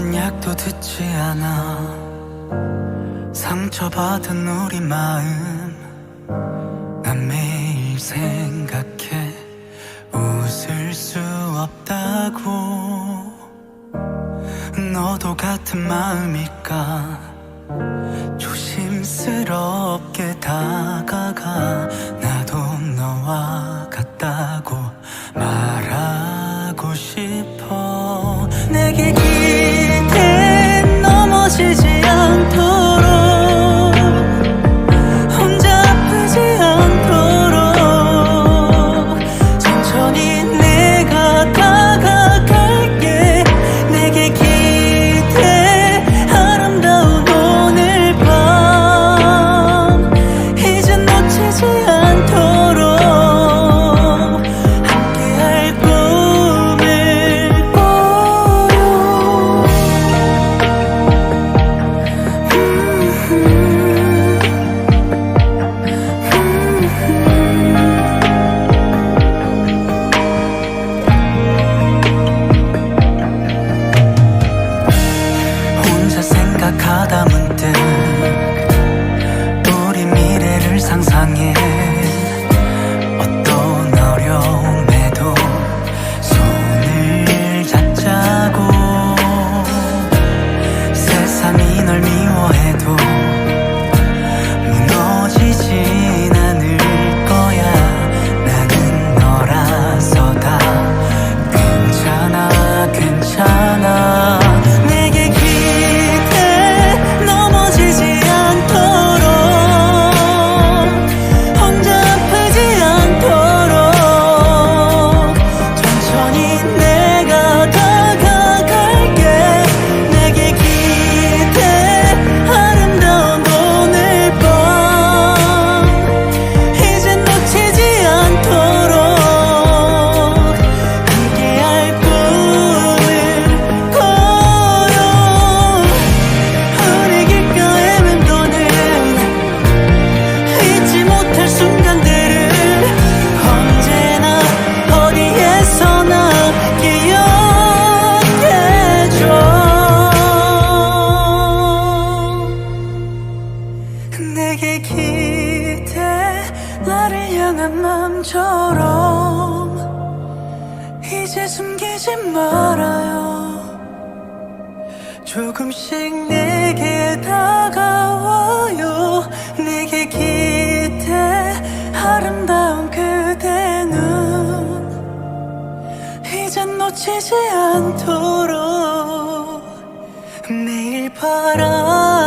어떤 약도 듣지 않아. 상처받은 우리 마음. 난 매일 생각해. 웃을 수 없다고. 너도 같은 마음일까? 조심스럽게 다가가. look 나를 향한 마음처럼 이제 숨기지 말아요. 조금씩 내게 다가와요. 내게 기대 아름다운 그대 눈 이젠 놓치지 않도록. 내일 바라